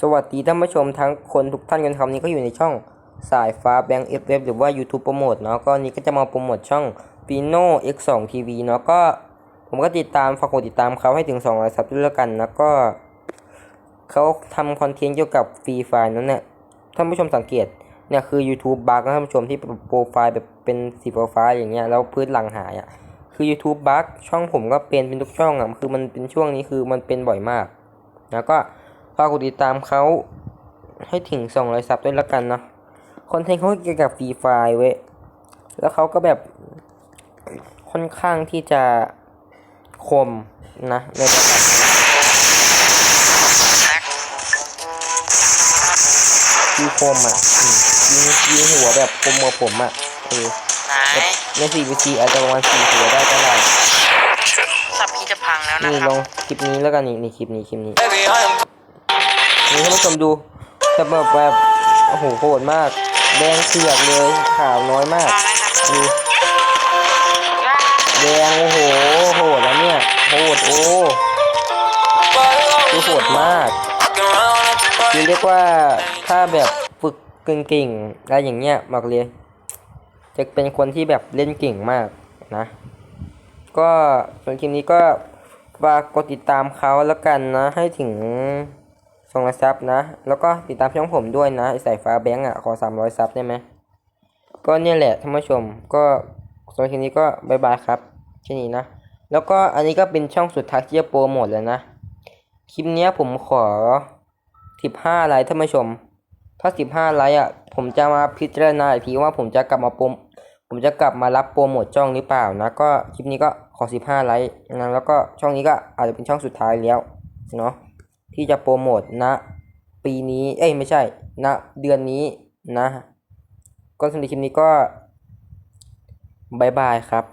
สวัสดีท่านผู้ชมทั้งคนทุกท่านกันครับนี้ก็อยู่ในช่องสายฟ้าแบงค์เอฟเหรือว่า YouTube โปรโมทเนาะก็นี้ก็จะมาโปรโมทช่อง Pino X2 TV เนาะก็ผมก็ติดตามฝากกดติดตามเขาให้ถึง200ซับด้วยล้วกันแล้วก็เขาทำคอนเทนต์เกี่ยวกับฟรีไฟล์นั้นเนี่ยท่านผู้ชมสังเกตเนี่ยคือ YouTube บั๊กนะท่านผู้ชมที่โปรไฟล์แบบเป็นสีฟ้าอย่างเงี้ยแล้วพื้นหลังหายอะคือ YouTube บั๊กช่องผมก็เป็นเป็นทุกช่องอะคือมันเป็นช่วงนี้คือมันเป็นบ่อยมาก แล้วก็ากกดติดตามเขาให้ถึง200ซับด้วยแล้วกันเนาะคอนเทนต์เขาเกี่ยวกับฟรีไฟล์เว้ยแล้วเขาก็แบบค่อนข้างที่จะคมนะในระดับยิงคมอะอืมยิงยิงหัวแบบคมกว่าผมอะเออไหนใน 4vc อาจจะประมาณ4หัวได้ก็ได้สับพี่จะพังแล้วนะนี่คลรับองคลิปนี้แล้วกันนี่นี่คลิปนี้คลิปนี้ นี่ท่านผู้ชมดูจะแบบแบบโอ้โหโหดมาก แดงเถือกเลยขาวน้อยมากดูแดงโอ้โหโหดแล้วเนี่ยโหดโอ้ดูโหดมากคือเรียกว่าถ้าแบบฝึกเก่งๆอะไรอย่างเงี้ยบอกเลยจะเป็นคนที่แบบเล่นเก่งมากนะ ก็ส่วนคลิปนี้ก็ฝากกดติดตามเขาแล้วกันนะ ให้ถึง สองร้อยซับนะ แล้วก็ติดตามช่องผมด้วยนะไอ้สายฟ้าแบงก์อะ ขอสามร้อยซับได้ไหม ก็เนี่ยแหละท่านผู้ชม ก็สำหรับคลิปนี้ก็บายบายครับแค่นี้นะ แล้วก็อันนี้ก็เป็นช่องสุดท้ายที่จะโปรโมทแล้วนะ คลิปเนี้ยผมขอสิบห้าไลค์ท่านผู้ชม ถ้าสิบห้าไลค์อะ ผมจะมาพิจารณาอีกทีว่าผมจะกลับมาโปรผมจะกลับมารับโปรโมทช่องหรือเปล่านะ ก็คลิปนี้ก็ขอสิบห้าไลค์นะแล้วก็ช่องนี้ก็อาจจะเป็นช่องสุดท้ายแล้วเนาะ ที่จะโปรโมทนะปีนี้ เอ้ยไม่ใช่นะเดือนนี้นะ ก็สำหรับคลิปนี้ก็บายบายครับ